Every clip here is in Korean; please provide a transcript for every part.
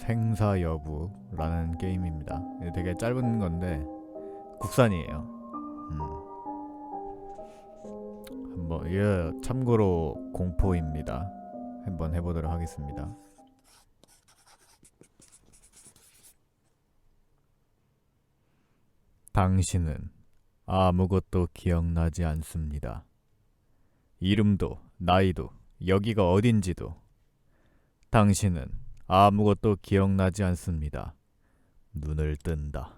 생사 여부라는 게임입니다. 되게 짧은 건데 국산이에요. 음. 한번 예 참고로 공포입니다. 한번 해보도록 하겠습니다. 당신은 아무것도 기억나지 않습니다. 이름도 나이도 여기가 어딘지도 당신은 아무것도 기억나지 않습니다. 눈을 뜬다.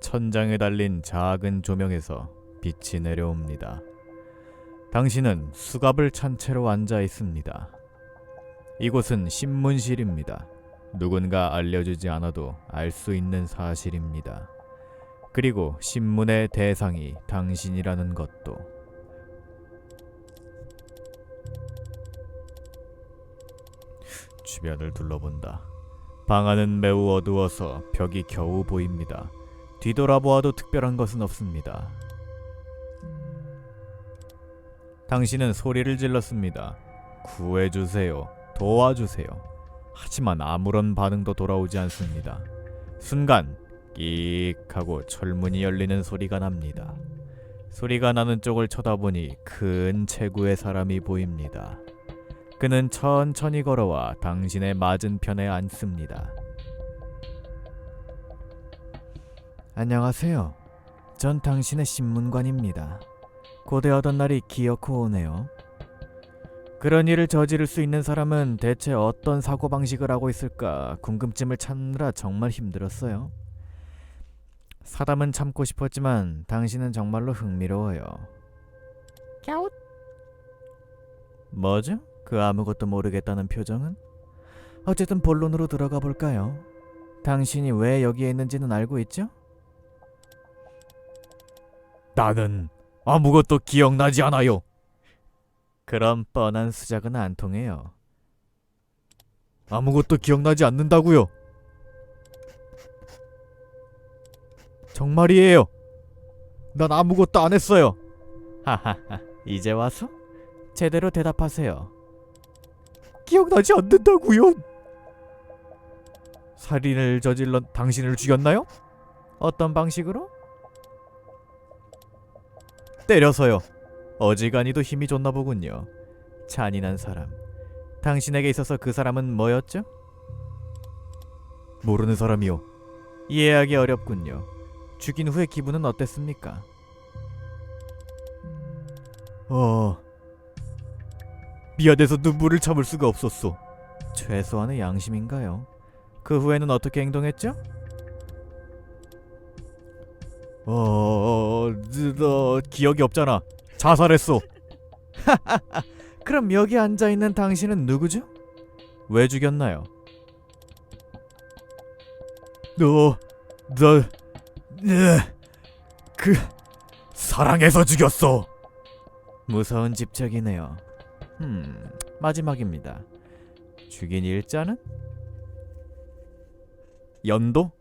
천장에 달린 작은 조명에서 빛이 내려옵니다. 당신은 수갑을 찬 채로 앉아 있습니다. 이곳은 신문실입니다. 누군가 알려주지 않아도 알 수 있는 사실입니다. 그리고 신문의 대상이 당신이라는 것도 주변을 둘러본다. 방 안은 매우 어두워서 벽이 겨우 보입니다. 뒤돌아보아도 특별한 것은 없습니다. 당신은 소리를 질렀습니다. 구해주세요. 도와주세요. 하지만 아무런 반응도 돌아오지 않습니다. 순간 끽 하고 철문이 열리는 소리가 납니다. 소리가 나는 쪽을 쳐다보니 큰 체구의 사람이 보입니다. 그는 천천히 걸어와 당신의 맞은편에 앉습니다. 안녕하세요. 전 당신의 신문관입니다. 고대하던 날이 기어코 오네요. 그런 일을 저지를 수 있는 사람은 대체 어떤 사고방식을 하고 있을까 궁금증을 찾느라 정말 힘들었어요. 사담은 참고 싶었지만 당신은 정말로 흥미로워요. 갸웃. 뭐죠? 그 아무것도 모르겠다는 표정은? 어쨌든 본론으로 들어가 볼까요? 당신이 왜 여기에 있는지는 알고 있죠? 나는 아무것도 기억나지 않아요. 그런 뻔한 수작은 안 통해요. 아무것도 기억나지 않는다고요. 정말이에요. 난 아무것도 안 했어요. 하하하. 이제 와서 제대로 대답하세요. 기억나지 않는다고요. 살인을 저질러 당신을 죽였나요? 어떤 방식으로? 때려서요. 어지간히도 힘이 좋나 보군요. 잔인한 사람. 당신에게 있어서 그 사람은 뭐였죠? 모르는 사람이요. 이해하기 어렵군요. 죽인 후의 기분은 어땠습니까? 어... 미안해서 눈물을 참을 수가 없었어. 최소한의 양심인가요? 그 후에는 어떻게 행동했죠? 어... 너 기억이 없잖아. 자살했어. 그럼 여기 앉아 있는 당신은 누구죠? 왜 죽였나요? 너, 너, 네, 그 사랑해서 죽였어. 무서운 집착이네요. 음, 마지막입니다. 죽인 일자는 연도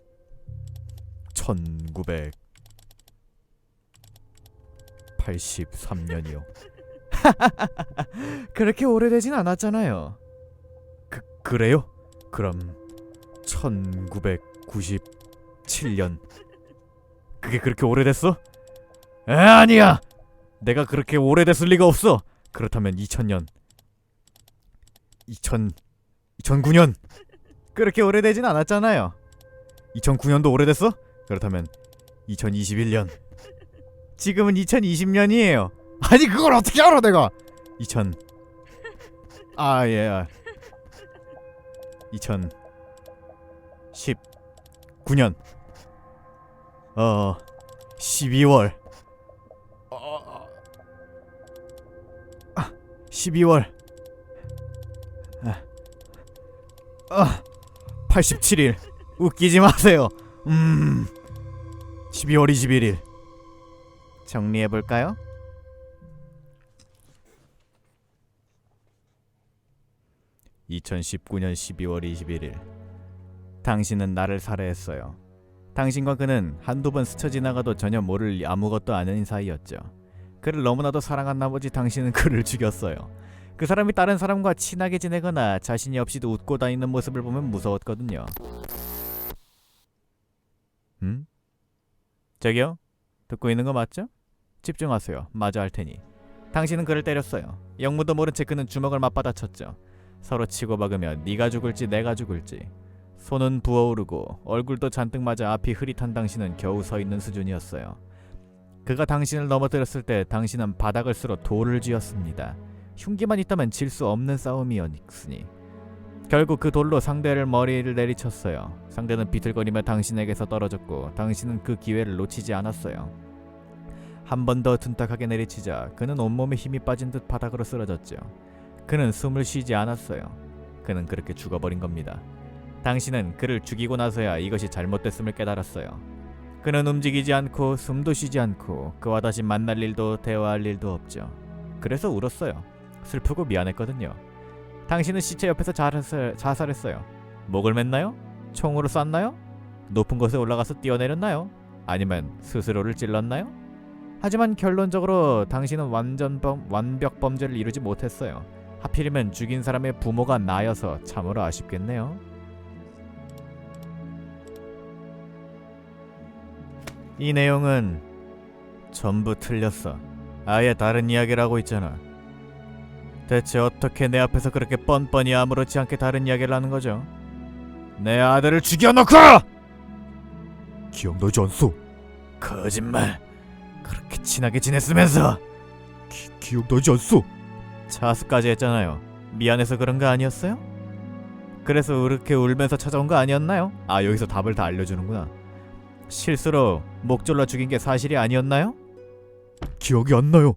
1900 83년이요. 그렇게 오래되진 않았잖아요. 그 그래요? 그럼 1997년. 그게 그렇게 오래됐어? 에 아니야. 내가 그렇게 오래됐을 리가 없어. 그렇다면 2000년. 2000 2009년. 그렇게 오래되진 않았잖아요. 2009년도 오래됐어? 그렇다면 2021년. 지금은 2020년이에요. 아니 그걸 어떻게 알아 내가? 2000 아 예. 아. 2019년 어 12월 12월 아, 아 87일 웃기지 마세요. 음 12월 21일 정리해 볼까요? (2019년 12월 21일) 당신은 나를 살해했어요. 당신과 그는 한두 번 스쳐 지나가도 전혀 모를 아무것도 아닌 사이였죠. 그를 너무나도 사랑한 나머지 당신은 그를 죽였어요. 그 사람이 다른 사람과 친하게 지내거나 자신이 없이도 웃고 다니는 모습을 보면 무서웠거든요. 음? 저기요? 듣고 있는 거 맞죠? 집중하세요. 마저 할 테니. 당신은 그를 때렸어요. 영무도 모른 채 그는 주먹을 맞받아 쳤죠. 서로 치고박으며 네가 죽을지 내가 죽을지. 손은 부어오르고 얼굴도 잔뜩 맞아 앞이 흐릿한 당신은 겨우 서 있는 수준이었어요. 그가 당신을 넘어뜨렸을 때 당신은 바닥을 쓸어 돌을 쥐었습니다. 흉기만 있다면 질 수 없는 싸움이었으니 결국 그 돌로 상대를 머리를 내리쳤어요. 상대는 비틀거리며 당신에게서 떨어졌고 당신은 그 기회를 놓치지 않았어요. 한 번 더 둔탁하게 내리치자 그는 온몸에 힘이 빠진 듯 바닥으로 쓰러졌죠. 그는 숨을 쉬지 않았어요. 그는 그렇게 죽어버린 겁니다. 당신은 그를 죽이고 나서야 이것이 잘못됐음을 깨달았어요. 그는 움직이지 않고 숨도 쉬지 않고 그와 다시 만날 일도 대화할 일도 없죠. 그래서 울었어요. 슬프고 미안했거든요. 당신은 시체 옆에서 자살, 자살했어요. 목을 맸나요? 총으로 쐈나요? 높은 곳에 올라가서 뛰어내렸나요? 아니면 스스로를 찔렀나요? 하지만 결론적으로 당신은 완전 범, 완벽 범죄를 이루지 못했어요. 하필이면 죽인 사람의 부모가 나여서 참으로 아쉽겠네요. 이 내용은 전부 틀렸어. 아예 다른 이야기를 하고 있잖아. 대체 어떻게 내 앞에서 그렇게 뻔뻔히 아무렇지 않게 다른 이야기를 하는 거죠? 내 아들을 죽여놓고! 기억나지 않소? 거짓말. 그렇게 친하게 지냈으면서 기, 기억나지 않소? 차수까지 했잖아요. 미안해서 그런 거 아니었어요? 그래서 그렇게 울면서 찾아온 거 아니었나요? 아 여기서 답을 다 알려주는구나. 실수로 목 졸라 죽인 게 사실이 아니었나요? 기억이 안 나요.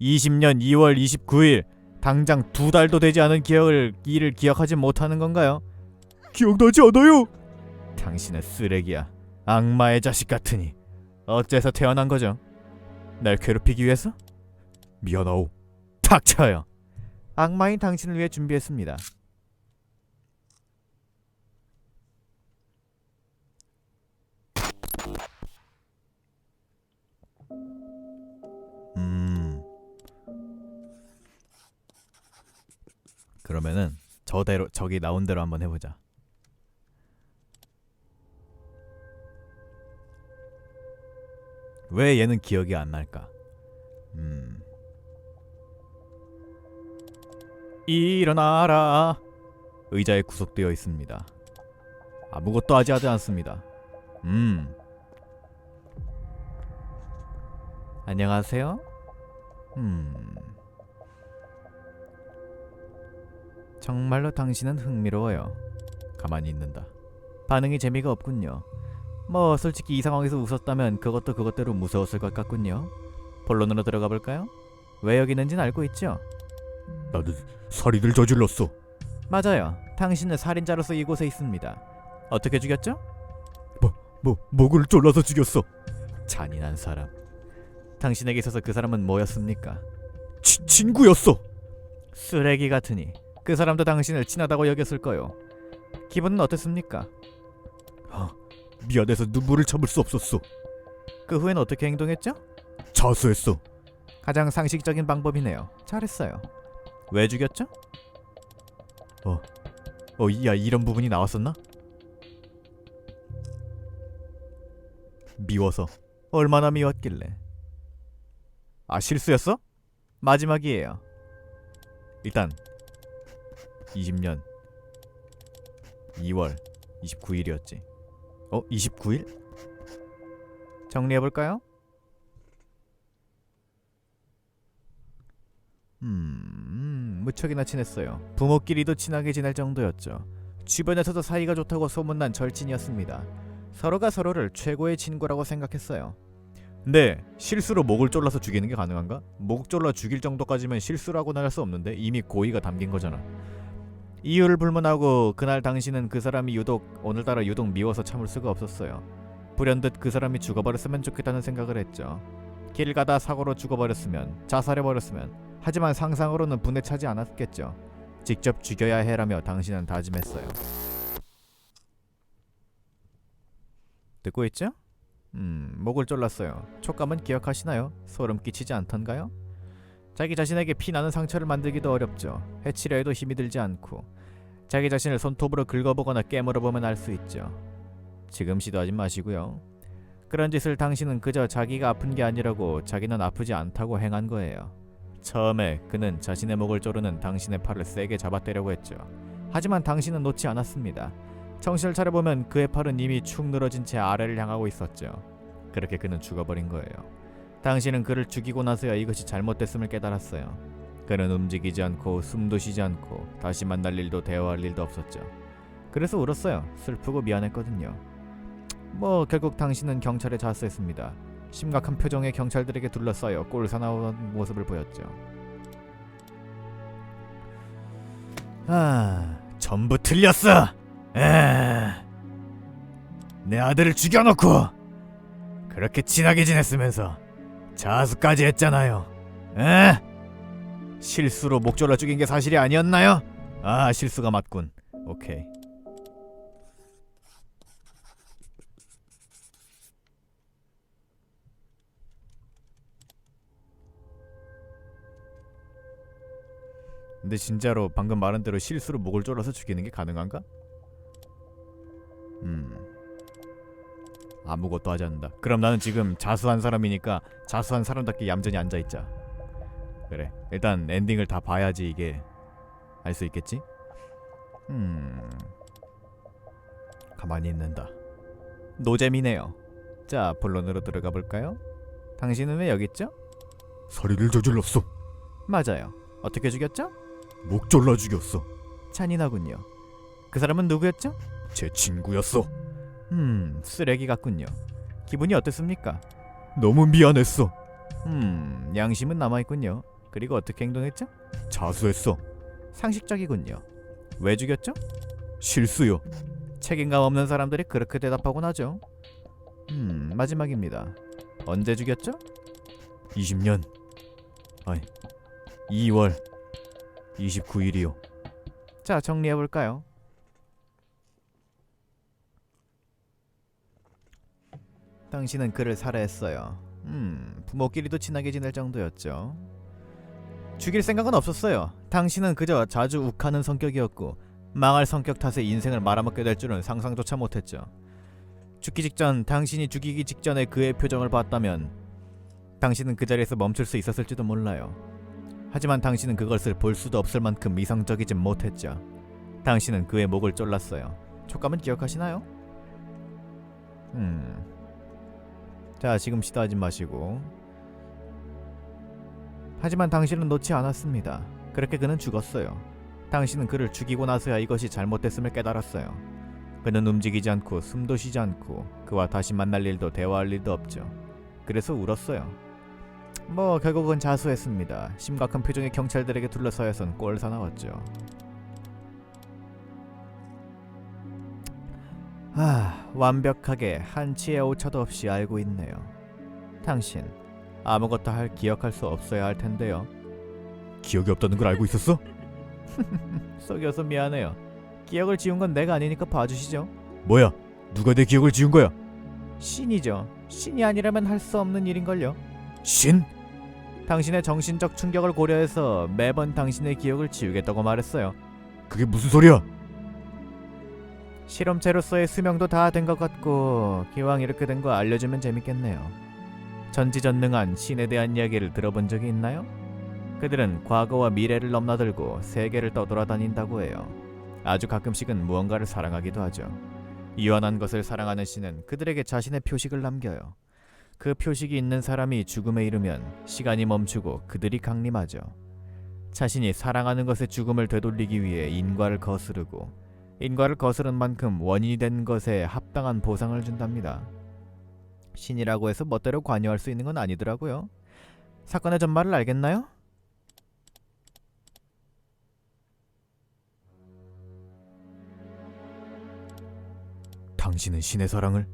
20년 2월 29일 당장 두 달도 되지 않은 기억을 일을 기억하지 못하는 건가요? 기억나지 않아요. 당신은 쓰레기야. 악마의 자식 같으니 어째서 태어난 거죠? 날 괴롭히기 위해서? 미안하오. 닥쳐요. 악마인 당신을 위해 준비했습니다. 그러면은 저대로 저기 나온 대로 한번 해보자. 왜 얘는 기억이 안 날까? 음. 일어나라. 의자에 구속되어 있습니다. 아무것도 하지 하지 않습니다. 음. 안녕하세요. 음. 정말로 당신은 흥미로워요. 가만히 있는다. 반응이 재미가 없군요. 뭐 솔직히 이 상황에서 웃었다면 그것도 그것대로 무서웠을 것 같군요. 본론으로 들어가 볼까요? 왜 여기 있는지는 알고 있죠? 나는 살인을 저질렀어. 맞아요. 당신은 살인자로서 이곳에 있습니다. 어떻게 죽였죠? 뭐 목을 졸라서 죽였어. 잔인한 사람. 당신에게 있어서 그 사람은 뭐였습니까? 치, 친구였어. 쓰레기 같으니 그 사람도 당신을 친하다고 여겼을 거요. 기분은 어땠습니까? 미안해서 눈물을 참을 수 없었어. 그 후엔 어떻게 행동했죠? 자수했어. 가장 상식적인 방법이네요. 잘했어요. 왜 죽였죠? 어, 어, 야 이런 부분이 나왔었나? 미워서. 얼마나 미웠길래? 아 실수였어? 마지막이에요. 일단 20년 2월 29일이었지. 어, 29일? 정리해 볼까요? 음, 무척이나 친했어요. 부모끼리도 친하게 지낼 정도였죠. 주변에서도 사이가 좋다고 소문난 절친이었습니다. 서로가 서로를 최고의 친구라고 생각했어요. 근데 실수로 목을 졸라서 죽이는 게 가능한가? 목 졸라 죽일 정도까지면 실수라고는 할수 없는데 이미 고의가 담긴 거잖아. 이유를 불문하고 그날 당신은 그 사람이 유독 오늘따라 유독 미워서 참을 수가 없었어요. 불현듯 그 사람이 죽어버렸으면 좋겠다는 생각을 했죠. 길 가다 사고로 죽어버렸으면 자살해버렸으면 하지만 상상으로는 분에 차지 않았겠죠. 직접 죽여야 해라며 당신은 다짐했어요. 듣고 있죠? 음, 목을 졸랐어요. 촉감은 기억하시나요? 소름 끼치지 않던가요? 자기 자신에게 피나는 상처를 만들기도 어렵죠. 해치려 해도 힘이 들지 않고 자기 자신을 손톱으로 긁어보거나 깨물어 보면 알 수 있죠. 지금 시도하지 마시고요. 그런 짓을 당신은 그저 자기가 아픈 게 아니라고 자기는 아프지 않다고 행한 거예요. 처음에 그는 자신의 목을 조르는 당신의 팔을 세게 잡아 때려고 했죠. 하지만 당신은 놓지 않았습니다. 정신을 차려보면 그의 팔은 이미 축 늘어진 채 아래를 향하고 있었죠. 그렇게 그는 죽어버린 거예요. 당신은 그를 죽이고 나서야 이것이 잘못됐음을 깨달았어요. 그는 움직이지 않고 숨도 쉬지 않고 다시 만날 일도 대화할 일도 없었죠. 그래서 울었어요. 슬프고 미안했거든요. 뭐 결국 당신은 경찰에 자수했습니다. 심각한 표정의 경찰들에게 둘러싸여 꼴사나운 모습을 보였죠. 아, 전부 틀렸어. 에. 내 아들을 죽여놓고 그렇게 친하게 지냈으면서 자수까지 했잖아요. 에? 실수로 목 졸라 죽인 게 사실이 아니었나요? 아, 실수가 맞군. 오케이. 근데 진짜로 방금 말한 대로 실수로 목을 졸라서 죽이는 게 가능한가? 음. 아무것도 하지 않는다. 그럼 나는 지금 자수한 사람이니까 자수한 사람답게 얌전히 앉아 있자. 그래. 일단 엔딩을 다 봐야지 이게 알 수 있겠지? 음. 가만히 있는다. 노잼이네요. 자, 본론으로 들어가 볼까요? 당신은 왜 여기 있죠? 살인을 저질렀어. 맞아요. 어떻게 죽였죠? 목 졸라 죽였어. 잔인하군요. 그 사람은 누구였죠? 제 친구였어. 음, 쓰레기 같군요. 기분이 어땠습니까? 너무 미안했어. 음, 양심은 남아있군요. 그리고 어떻게 행동했죠? 자수했어. 상식적이군요. 왜 죽였죠? 실수요. 책임감 없는 사람들이 그렇게 대답하곤 하죠. 음, 마지막입니다. 언제 죽였죠? 20년. 아니, 2월 29일이요. 자, 정리해 볼까요? 당신은 그를 살해했어요. 음, 부모끼리도 친하게 지낼 정도였죠. 죽일 생각은 없었어요. 당신은 그저 자주 욱하는 성격이었고 망할 성격 탓에 인생을 말아먹게 될 줄은 상상조차 못했죠. 죽기 직전 당신이 죽이기 직전에 그의 표정을 봤다면 당신은 그 자리에서 멈출 수 있었을지도 몰라요. 하지만 당신은 그것을 볼 수도 없을 만큼 이상적이진 못했죠. 당신은 그의 목을 졸랐어요. 촉감은 기억하시나요? 음. 자, 지금 시도하지 마시고. 하지만 당신은 놓지 않았습니다. 그렇게 그는 죽었어요. 당신은 그를 죽이고 나서야 이것이 잘못됐음을 깨달았어요. 그는 움직이지 않고 숨도 쉬지 않고 그와 다시 만날 일도 대화할 일도 없죠. 그래서 울었어요. 뭐 결국은 자수했습니다. 심각한 표정의 경찰들에게 둘러싸여선 꼴사 나왔죠. 아, 완벽하게 한치의 오차도 없이 알고 있네요. 당신 아무것도 할 기억할 수 없어야 할 텐데요. 기억이 없다는 걸 알고 있었어? 속여서 미안해요. 기억을 지운 건 내가 아니니까 봐주시죠. 뭐야? 누가 내 기억을 지운 거야? 신이죠. 신이 아니라면 할 수 없는 일인걸요. 신? 당신의 정신적 충격을 고려해서 매번 당신의 기억을 지우겠다고 말했어요. 그게 무슨 소리야? 실험체로서의 수명도 다 된 것 같고 기왕 이렇게 된 거 알려주면 재밌겠네요. 전지전능한 신에 대한 이야기를 들어본 적이 있나요? 그들은 과거와 미래를 넘나들고 세계를 떠돌아다닌다고 해요. 아주 가끔씩은 무언가를 사랑하기도 하죠. 유한한 것을 사랑하는 신은 그들에게 자신의 표식을 남겨요. 그 표식이 있는 사람이 죽음에 이르면 시간이 멈추고 그들이 강림하죠. 자신이 사랑하는 것의 죽음을 되돌리기 위해 인과를 거스르고 인과를 거스른 만큼 원인이 된 것에 합당한 보상을 준답니다. 신이라고 해서 멋대로 관여할 수 있는 건 아니더라고요. 사건의 전말을 알겠나요? 당신은 신의 사랑을?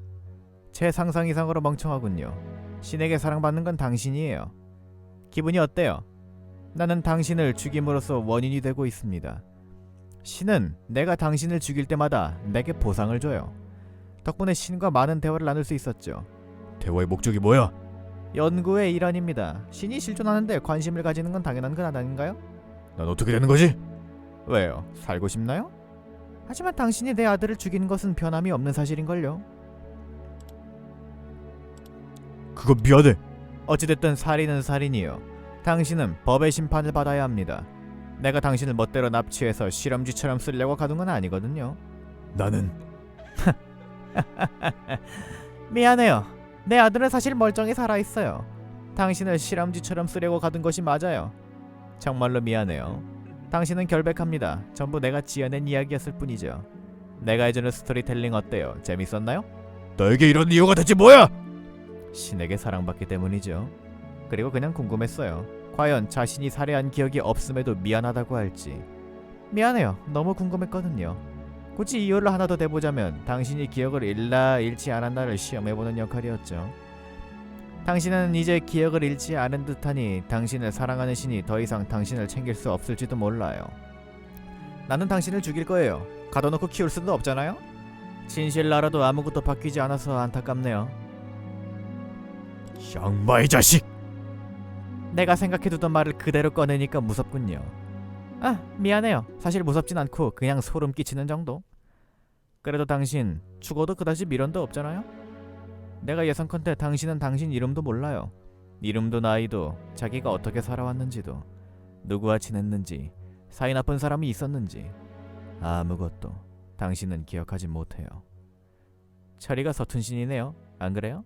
제 상상 이상으로 멍청하군요. 신에게 사랑받는 건 당신이에요. 기분이 어때요? 나는 당신을 죽임으로써 원인이 되고 있습니다. 신은 내가 당신을 죽일 때마다 내게 보상을 줘요. 덕분에 신과 많은 대화를 나눌 수 있었죠. 대화의 목적이 뭐야? 연구의 일환입니다. 신이 실존하는데 관심을 가지는 건 당연한 건 아닌가요? 난 어떻게 되는 거지? 왜요? 살고 싶나요? 하지만 당신이 내 아들을 죽인 것은 변함이 없는 사실인걸요. 그거 미안해. 어찌됐든 살인은 살인이요. 당신은 법의 심판을 받아야 합니다. 내가 당신을 멋대로 납치해서 실험쥐처럼 쓰려고 가둔 건 아니거든요. 나는 미안해요. 내 아들은 사실 멀쩡히 살아 있어요. 당신을 실험쥐처럼 쓰려고 가둔 것이 맞아요. 정말로 미안해요. 당신은 결백합니다. 전부 내가 지어낸 이야기였을 뿐이죠. 내가 해주는 스토리텔링 어때요? 재밌었나요? 너에게 이런 이유가 대체 뭐야? 신에게 사랑받기 때문이죠. 그리고 그냥 궁금했어요. 과연 자신이 살해한 기억이 없음에도 미안하다고 할지. 미안해요. 너무 궁금했거든요. 굳이 이유를 하나 더 대보자면 당신이 기억을 잃나 잃지 않았나를 시험해보는 역할이었죠. 당신은 이제 기억을 잃지 않은 듯하니 당신을 사랑하는 신이 더 이상 당신을 챙길 수 없을지도 몰라요. 나는 당신을 죽일 거예요. 가둬놓고 키울 수도 없잖아요. 진실 알아도 아무것도 바뀌지 않아서 안타깝네요. 양마의 자식. 내가 생각해두던 말을 그대로 꺼내니까 무섭군요. 아, 미안해요. 사실 무섭진 않고 그냥 소름 끼치는 정도. 그래도 당신 죽어도 그다지 미련도 없잖아요. 내가 예상컨대 당신은 당신 이름도 몰라요. 이름도 나이도 자기가 어떻게 살아왔는지도 누구와 지냈는지 사이 나쁜 사람이 있었는지 아무것도 당신은 기억하지 못해요. 처리가 서툰 신이네요. 안 그래요?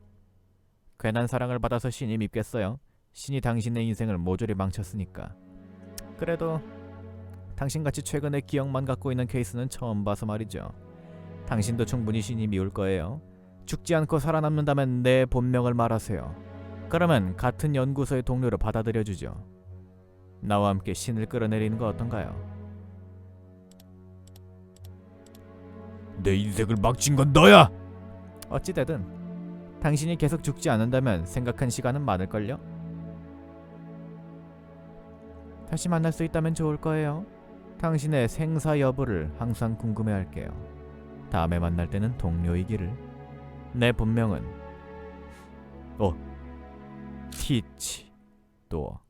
괜한 사랑을 받아서 신이 밉겠어요. 신이 당신의 인생을 모조리 망쳤으니까. 그래도 당신같이 최근에 기억만 갖고 있는 케이스는 처음 봐서 말이죠. 당신도 충분히 신이 미울 거예요. 죽지 않고 살아남는다면 내 본명을 말하세요. 그러면 같은 연구소의 동료로 받아들여 주죠. 나와 함께 신을 끌어내리는 거 어떤가요? 내 인생을 망친 건 너야. 어찌 되든 당신이 계속 죽지 않는다면 생각한 시간은 많을걸요. 다시 만날 수 있다면 좋을 거예요. 당신의 생사 여부를 항상 궁금해할게요. 다음에 만날 때는 동료이기를. 내 본명은 어 티치 도어.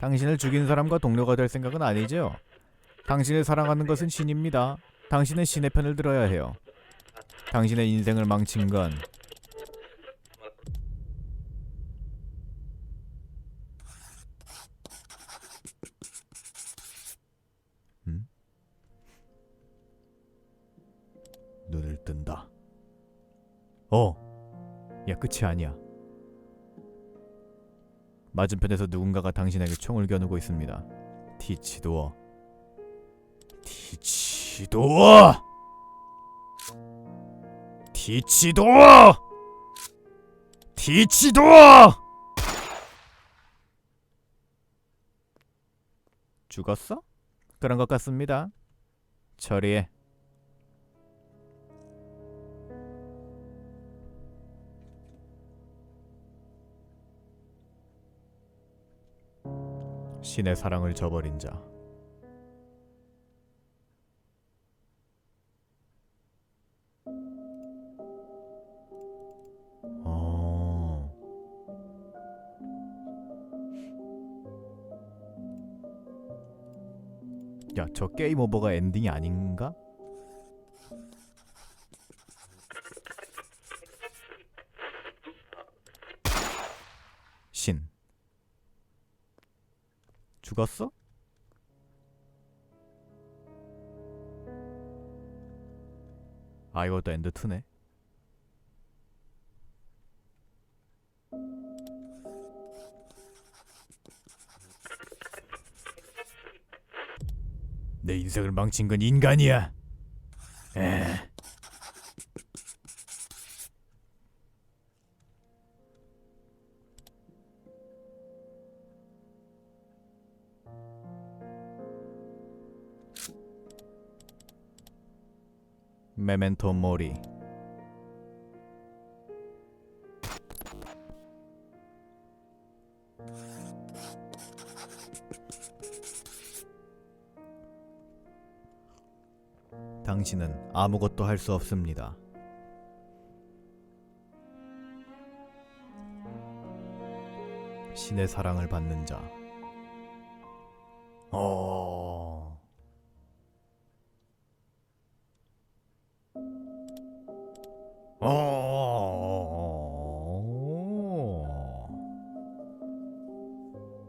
당신을 죽인 사람과 동료가 될 생각은 아니죠? 당신을 사랑하는 것은 신입니다. 당신은 신의 편을 들어야 해요. 당신의 인생을 망친 건 어. 야, 끝이 아니야. 맞은편에서 누군가가 당신에게 총을 겨누고 있습니다. 티치도어. 티치도어. 티치도어. 티치도어. 죽었어? 그런 것 같습니다. 처리해. 신의 사랑을 저버린 자. 어. 야, 저 게임 오버가 엔딩이 아닌가? 신 죽었어? 아 이것도 엔드 2네 내 인생을 망친 건 인간이야. 에. 메멘토 모리 당신은 아무것도 할 수 없습니다. 신의 사랑을 받는 자. 어. 어.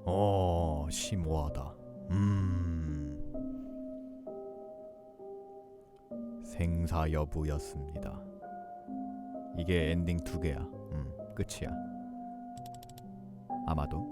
어, 심오하다. 음. 생사 여부였습니다. 이게 엔딩 두 개야. 음, 끝이야. 아마도